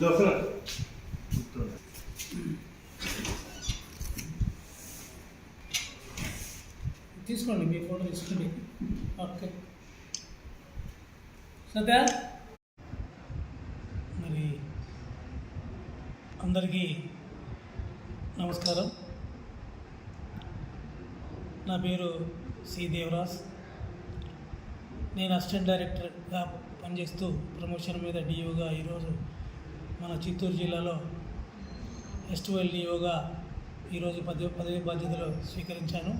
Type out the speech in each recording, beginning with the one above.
దోసన తీసుకోండి మీ ఫోటో తీసుకోండి ఓకే. సత్య మరి అందరికీ నమస్కారం. నా పేరు సి దేవరాజ్. నేను అసిస్టెంట్ డైరెక్టర్గా పనిచేస్తూ ప్రమోషన్ మీద డిఓగా ఈరోజు మన చిత్తూరు జిల్లాలో ఎస్టువల్ యోగా ఈరోజు పది పదవి బాధ్యతలు స్వీకరించాను.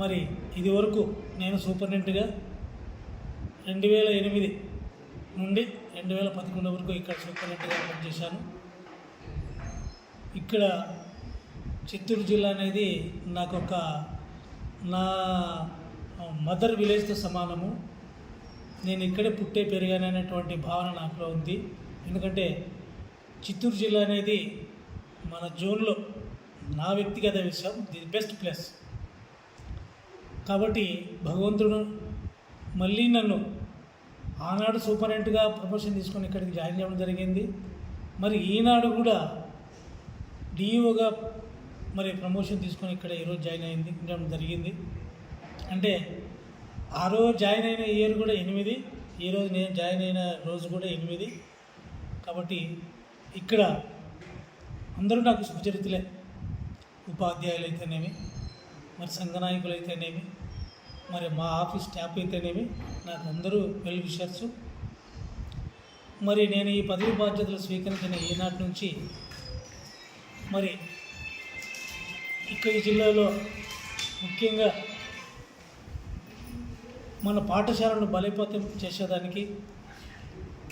మరి ఇది వరకు నేను సూపరింటెండెంట్గా రెండు వేల ఎనిమిది నుండి రెండు వేల పదకొండు వరకు ఇక్కడ సూపరింటెండెంట్గా పనిచేశాను. ఇక్కడ చిత్తూరు జిల్లా అనేది నాకు ఒక నా మదర్ విలేజ్తో సమానము. నేను ఇక్కడే పుట్టే పెరిగాననేటువంటి భావన నాకులో ఉంది. ఎందుకంటే చిత్తూరు జిల్లా అనేది మన జోన్లో నా వ్యక్తిగత విషయం ది బెస్ట్ ప్లేస్. కాబట్టి భగవంతుడు మళ్ళీ నన్ను ఆనాడు సూపరింటెంట్గా ప్రమోషన్ తీసుకొని ఇక్కడికి జాయిన్ చేయడం జరిగింది. మరి ఈనాడు కూడా డిఈఓగా మరి ప్రమోషన్ తీసుకొని ఇక్కడ ఈరోజు జాయిన్ అయింది చేయడం జరిగింది. అంటే ఆ రోజు జాయిన్ అయిన ఇయర్ కూడా ఎనిమిది ఈరోజు నేను జాయిన్ అయిన రోజు కూడా ఎనిమిది. కాబట్టి ఇక్కడ అందరూ నాకు సుచరితులే ఉపాధ్యాయులు అయితేనేమి మరి సంఘ నాయకులు అయితేనేమి మరి మా ఆఫీస్ స్టాఫ్ అయితేనేమి నాకు అందరూ వెల్ విషర్స్. మరి నేను ఈ పదవి బాధ్యతలు స్వీకరించిన ఈనాటి నుంచి మరి ఇక్కడ ఈ జిల్లాలో ముఖ్యంగా మన పాఠశాలను బలోపేతం చేసేదానికి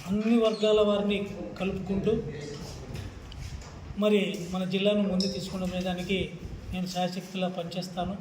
అన్ని వర్గాల వారిని కలుపుకుంటూ మరి మన జిల్లాను ముందు తీసుకునే దానికి నేను శాయశక్తిలా పనిచేస్తాను.